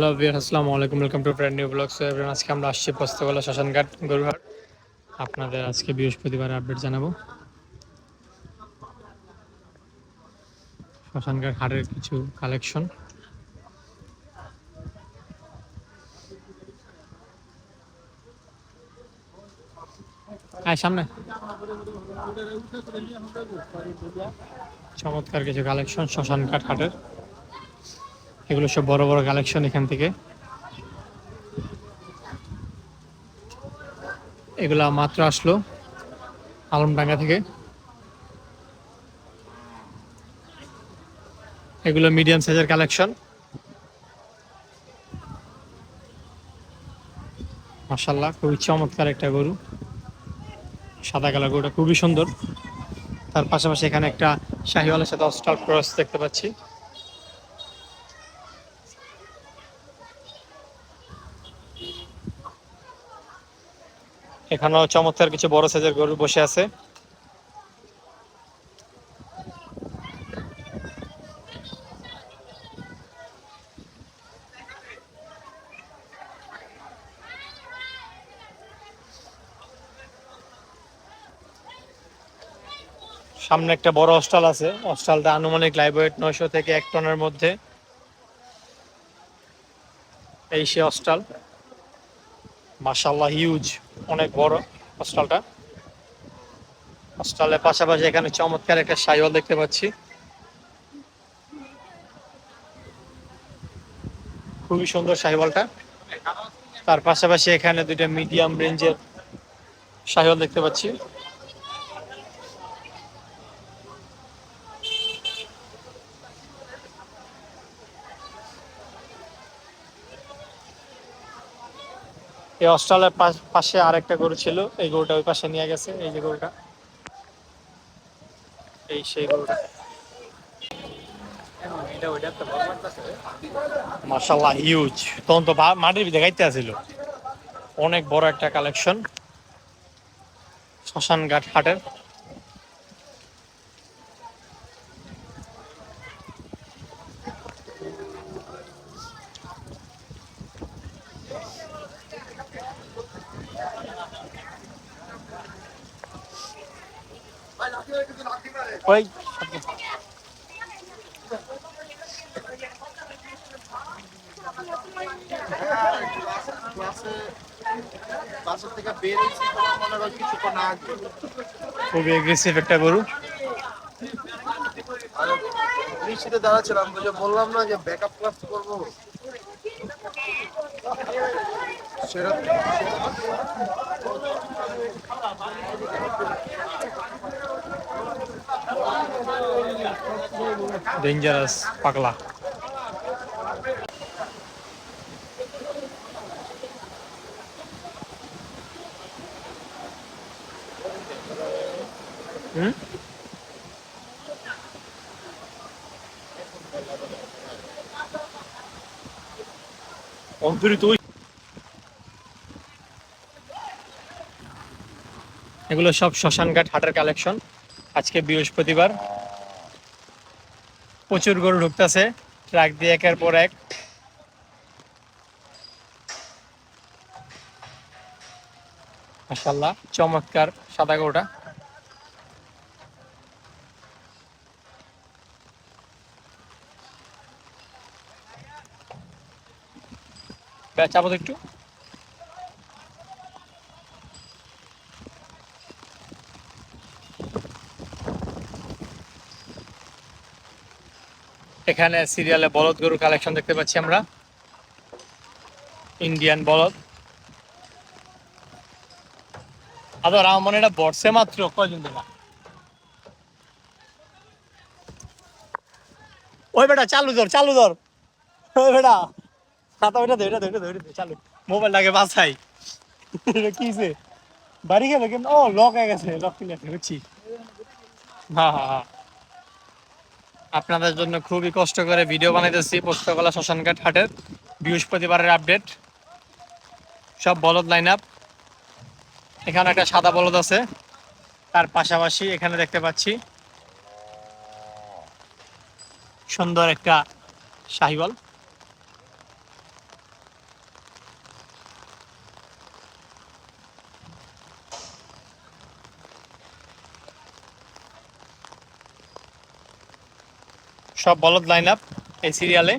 Hello বিয়ার আসসালামু আলাইকুম। Welcome to brand new vlog so everyone আজকে আমরা আসছি পোস্তগোলা শ্মশানঘাট, গরুহাট। আপনাদের আজকে বৃহস্পতিবার আপডেট জানাব। শ্মশানঘাট হাটের কিছু কালেকশন হ্যাঁ সামনে। চমৎকার কিছু কালেকশন শ্মশানঘাট হাটের। এগুলো সব বড় বড় কালেকশন এখান থেকে। এগুলা মাত্র আসলো আলমডাঙ্গা থেকে। এগুলো মিডিয়াম সাইজের কালেকশন মাসাল্লাহ খুবই চমৎকার একটা গরু। সাদা কালার গরুটা খুবই সুন্দর। তার পাশাপাশি এখানে একটা শাহিওয়ালের সাথে অস্টাল ক্রস দেখতে পাচ্ছি। এখানেও চমৎকার কিছু বড় সাইজের গরু বসে আছে। সামনে একটা বড় অস্টাল আছে। হস্টালটা আনুমানিক লাইভ ওয়েট নয়শো থেকে এক টনের মধ্যে। এই সে হস্টাল মাশাল্লাহ হিউজ অনেক বড় হস্টালটা হস্টালের পাশাপাশি এখানে চমৎকার একটা সাইওয়াল দেখতে পাচ্ছি। খুবই সুন্দর সাইওয়ালটা। তার পাশাপাশি এখানে দুইটা মিডিয়াম রেঞ্জের সাইওয়াল দেখতে পাচ্ছি। এই অস্ট্রালের পাশে আরেকটা গরু ছিল, এই গরুটা ওই পাশে নিয়ে গেছে, এই যে গরুটা। এই সেই গরুটা। মার্শাল্লাহ হিউজ তখন তো মাটির ভিতরে গাইতে আসিল অনেক বড় একটা কালেকশন শ্মশান ঘাট হাটের ওই ক্লাসে ক্লাসের থেকে বের হয়েছি তোমার মনে হয় কিছুক্ষণ আগে খুবই এগ্রেসিভ একটা গরু। আর বৃষ্টিতে দাঁড়াচ্ছিলাম বুঝে বললাম না যে ব্যাকআপ ক্লাস করব সেটা ডেঞ্জারাস পাগলা। হুম? অন্তরিত এগুলো সব শ্মশানঘাট হাটের কালেকশন আজকে বৃহস্পতিবার। প্রচুর গরু ঢুকতেছে, ট্রাক দিয়ে একের পর এক। মাশাল্লাহ চমৎকার সাদা গরুটা। চাপো তো একটু। এখানে সিরিয়ালে বলদ গরু কালেকশন দেখতে পাচ্ছি আমরা। ইন্ডিয়ান বলদ। আদর আমার মনে এটা বর্ষে মাত্র কয়জন দিলা ওই বেটা, চালু ধর চালু ধর। ওই বেটা, খাতা বেটা ধরে ধরে ধরে চালু। মোবাইলটাকে বাঁচাই। এটা কি হইছে? বাড়ি গেল কেন ও লক হয়ে গেছে লক কিনে বুঝছি। হ্যাঁ হ্যাঁ হ্যাঁ আপনাদের জন্য খুবই কষ্ট করে ভিডিও বানাইতেছি পোস্তকলা শ্মশানঘাট হাটের বৃহস্পতিবারের আপডেট সব বলদ লাইন আপ এখানে একটা সাদা বলদ আছে। তার পাশাপাশি এখানে দেখতে পাচ্ছি সুন্দর একটা শাহিওয়াল। সব বলদ লাইন আপ এই সিরিয়ালে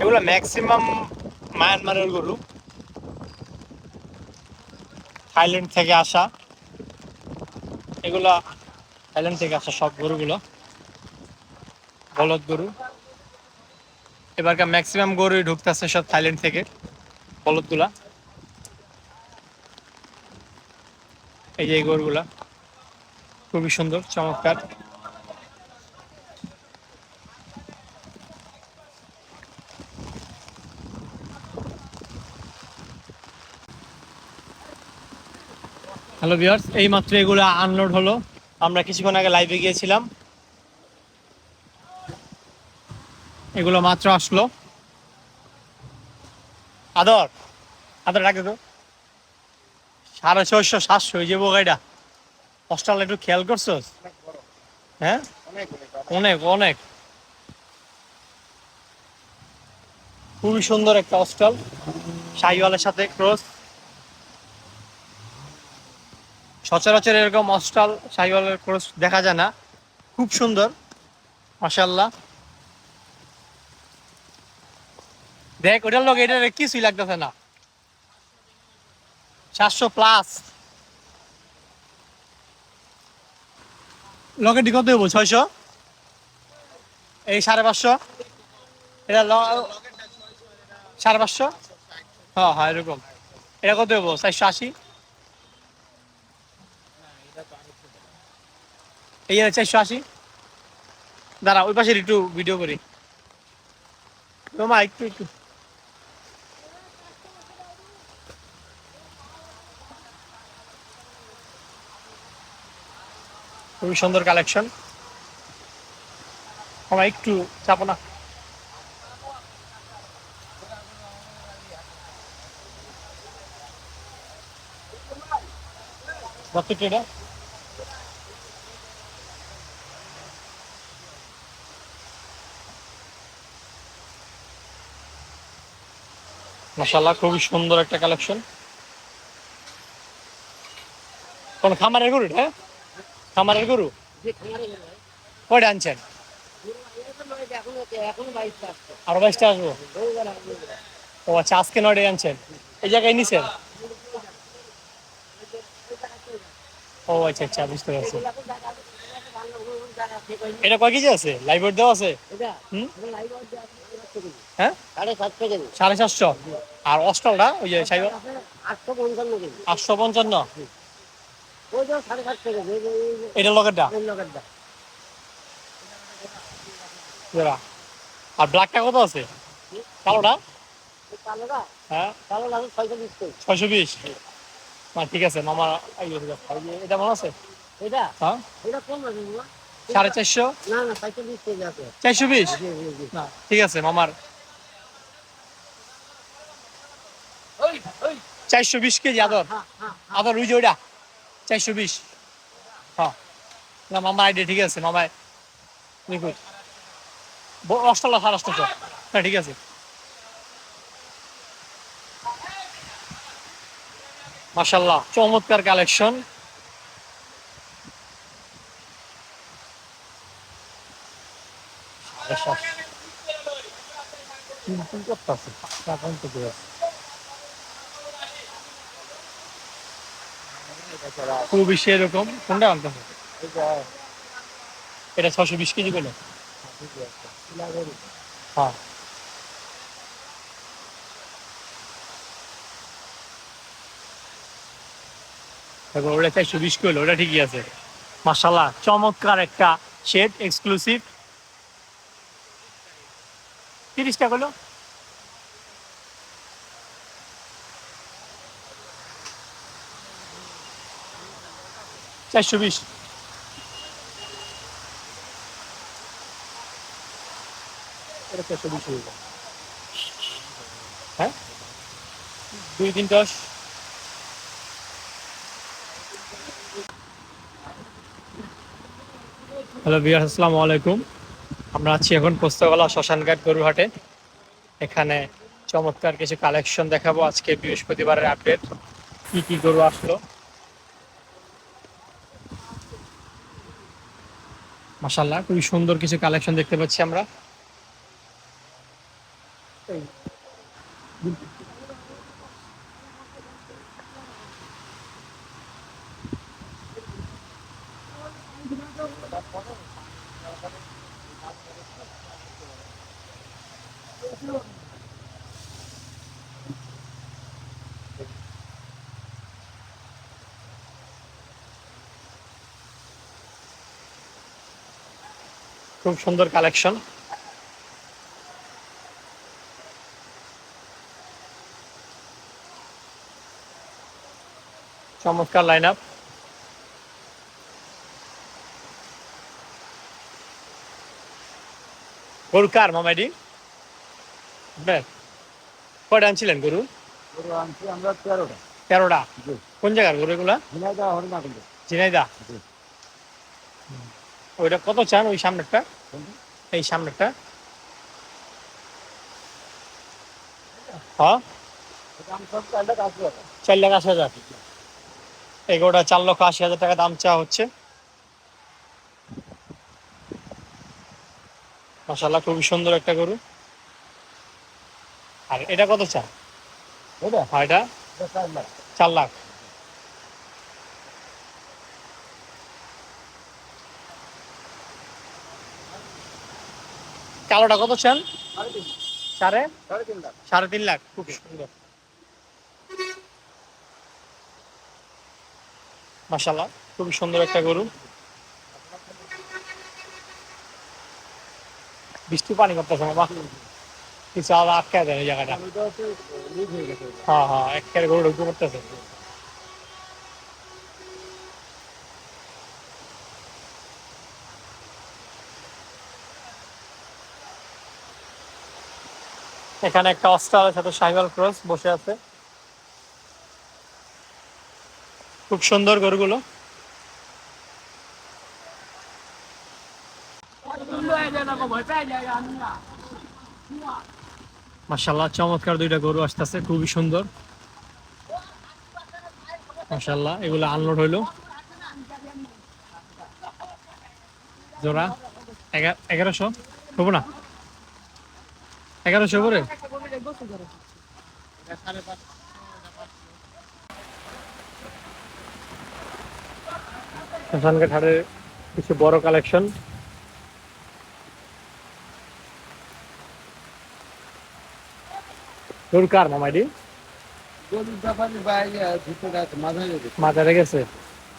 এগুলো ম্যাক্সিমাম মায়ানমারের গরু। থাইল্যান্ড থেকে আসা। এগুলা থাইল্যান্ড থেকে আসা সব গরুগুলো। বলদ গরু। এবারকার ম্যাক্সিমাম গরুই ঢুকতেছে সব থাইল্যান্ড থেকে, বলদগুলা। এই যে এই গরুগুলা। খুবই সুন্দর, চমৎকার। হ্যালো ভিউয়ার্স এই মাত্র এগুলো আনলোড হলো। আমরা কিছুক্ষণ আগে লাইভে গিয়েছিলাম। এগুলো মাত্র আসলো। আদর আদর রাখে তো সাড়ে ছয়শো সাতশো যাব গাড়িটা হস্টাল একটু খেয়াল করছ হ্যাঁ? অনেক অনেক খুবই সুন্দর একটা হস্টেল শাহিওয়ালের সাথে ক্রস সচরাচর এরকম হস্টেল শাহিওয়ালের ক্রস দেখা যায় না। খুব সুন্দর মাশাল্লাহ দেখ ওটার লোক এটা কিছুই লাগতেছে না। সাতশো প্লাস লকেটটি কত দেবো, ছয়শো। এই সাড়ে পাঁচশো। এটা সাড়ে পাঁচশো? হ্যাঁ হ্যাঁ এরকম। এটা কত দেবো, চারশো আশি। এই চারশো আশি। দাঁড়া, ওই পাশে একটু ভিডিও করি। তোমার একটু একটু। খুবই সুন্দর কালেকশন। আমার একটু চাপো না। কত এটা মাশাল্লাহ খুবই সুন্দর একটা কালেকশন। কোন খামারের গরুটা? খামারের গরু? কয়টা আনছেন? আরও বাইশটা আসব। ও আচ্ছা আজকে নয়টাই আনছেন? এই জায়গায় নিছেন? ও আচ্ছা আচ্ছা বুঝতে পারছি। এটা কয় কেজি আছে? লাইভ দেওয়া আছে? হুম? হ্যাঁ? সাড়ে সাতশো আর অস্টলটা ওই যে আটশো পঞ্চান্ন আটশো পঞ্চান্ন? এটা জোড়া। আর ব্ল্যাকটা কত আছে? কালোটা? হ্যাঁ। ছয়শো বিশ না ঠিক আছে মামা এটা মনে আছে? এটা? হ্যাঁ। এটা কম আছে সাড়ে চারশো? চারশো বিশ? না ঠিক আছে মামার। চারশো বিশ কেজি আদর। হ্যাঁ। আদর ওই যে ওইটা। চারশো বিশ। হ্যাঁ। না, মামার আইডিয়া ঠিক আছে মামায় নিখুঁত। অষ্টলা সাড়ে অষ্টশো হ্যাঁ ঠিক আছে। মাশাল্লাহ চমৎকার কালেকশন। খুবই সেরকম কোনটা আনতে হবে? এটা ছশো বিশ কেজি করে হ্যাঁ। তারপর ওটা চারশো বিশ কিলো, ওটা ঠিকই আছে। মাসাল্লাহ চমৎকার একটা শেড এক্সক্লুসিভ তিরিশটা টাকা চারশো বিশ। এটা হয়ে দুই, তিন, দশ। হ্যালো বিয়ার আসসালামু আলাইকুম। আমরা আছি এখন পোস্তগলা শ্মশানঘাট গরুহাটে এখানে চমৎকার কিছু কালেকশন দেখাবো। আজকে বৃহস্পতিবারের আপডেট কি কি গরু আসলো? মাশাল্লাহ খুবই সুন্দর কিছু কালেকশন দেখতে পাচ্ছি আমরা। খুব সুন্দর কালেকশন। চমৎকার লাইন আপ গরু কার মামাইডি কয়টা আনছিলেন গরু? গরু আনছি আমরা তেরোটা। তেরোটা। কোন জায়গার গরু এগুলা? ঝিনাইদা ঝিনাইদা। ওইটা কত চান ওই সামনেরটা? এই সামনেরটা। হ্যাঁ? চার লাখ আশি হাজার। এগারোটা চার লক্ষ আশি হাজার টাকা দাম চাওয়া হচ্ছে। মাসাল্লাহ খুবই সুন্দর একটা গরু। আর এটা কত চা হয় এটা চার লাখ। চার লাখ। কালোটা কত চান? সাড়ে? সাড়ে তিন লাখ। খুব সুন্দর। মাসাল্লাহ খুবই সুন্দর একটা গরু। বৃষ্টি পানি করতেছে বাবা কিছু আবার আটকে দেয় এই জায়গাটা। হয়ে হ্যাঁ একেবারে গরু ঢুকতে করতেছে এখানে একটা অস্ট্রালের সাথে সাইবাল ক্রস বসে আছে। খুব সুন্দর গরুগুলো। মাশাল্লাহ চমৎকার দুইটা গরু আসতেছে, খুবই সুন্দর। মাশাল্লাহ এগুলো আনলোড হইল। জোড়া, এগা- এগারোশো? হব না? এগারোশো করে? শ্মশানঘাট হাটের কিছু বড় কালেকশন। তোর কার মামাইডি মাথায় গেছে।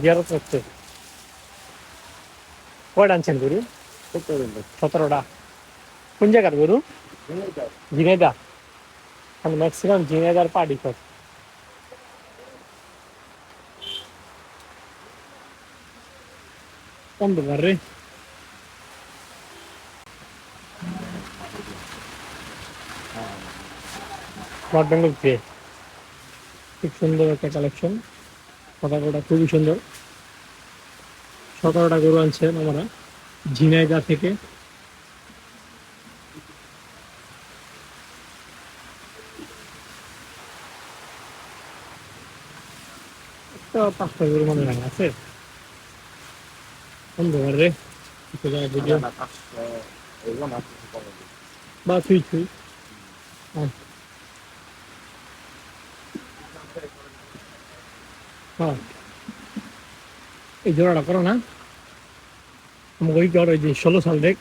জিয়ারত করছে কয়টা আনছেন গরু? সতেরোটা। কোন জায়গার গরু? ঝিনাইদা মানে ম্যাক্সিমাম ঝিনাইদার পার্টি কর। অন্ধকার রে? নর্থ বেঙ্গল পে খুব সুন্দর একটা কালেকশন পতাকাটা খুবই সুন্দর। সতেরোটা গরু আনছেন আমরা। ঝিনাইদা থেকে পাঁচটা গরু মনে হয় আছে। অন্ধকার রে ভিডিও বা হ্যাঁ। এই জোড়াটা করো না। আমাকে ওই কর ওই যে ষোলো সাল দেখ।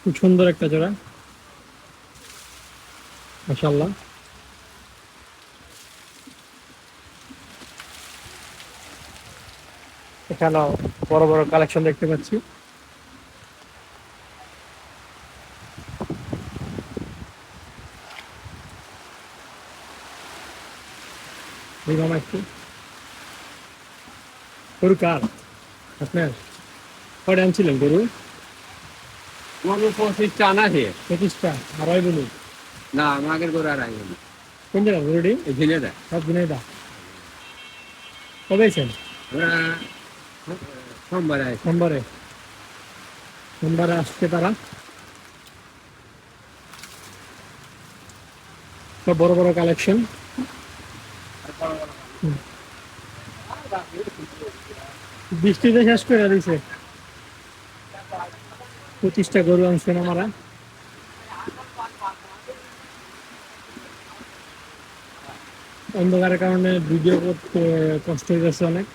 খুব সুন্দর একটা জোড়া। মাসাল্লাহ এখানেও বড় বড় কালেকশন দেখতে পাচ্ছি। এই একটু। গরু কার? আপনার? কয়টা আনছিলেন গরু? গরু পঁচিশটা আনা আছে পঁচিশটা আড়াই বলুন। না আমাদের গরু আর আইনি কোন জায়গা গরুটি? এই সব দিনেই কবে সোমবার। সোমবারে। সোমবারে আসছে তারা। সব বড় বড় কালেকশন বৃষ্টিতে শেষ করে দিছে। পঁচিশটা গরু আনছেন আমরা অন্ধকারের কারণে ভিডিও করতে কষ্ট হয়ে যাচ্ছে অনেক।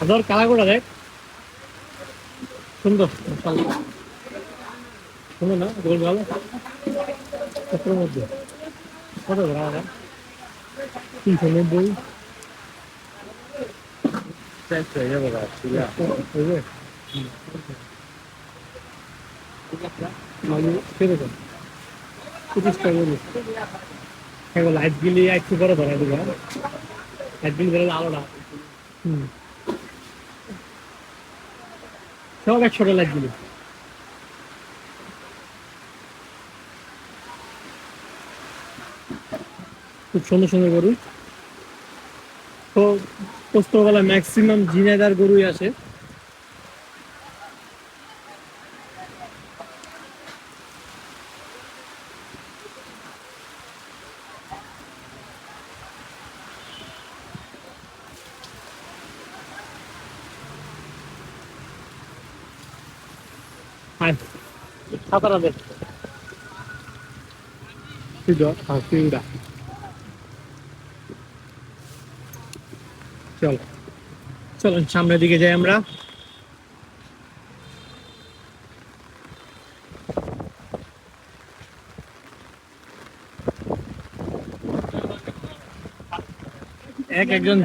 আদর কালা করে দেখ। সুন্দর। সুন্দর না? গোল ভালো কতর মধ্যে কত ধরা হবে তিনশো নব্বই। এখন লাইট গিলি একটু বড় ধরা দিবে লাইট গিলি ধরে আলোটা হুম। সব একশোটা লাগছিল খুব সুন্দর সুন্দর গরু। তো পোস্তবেলা ম্যাক্সিমাম জিনেদার গরুই আসে। হ্যাঁ চল। সামনের দিকে যাই আমরা। এক একজন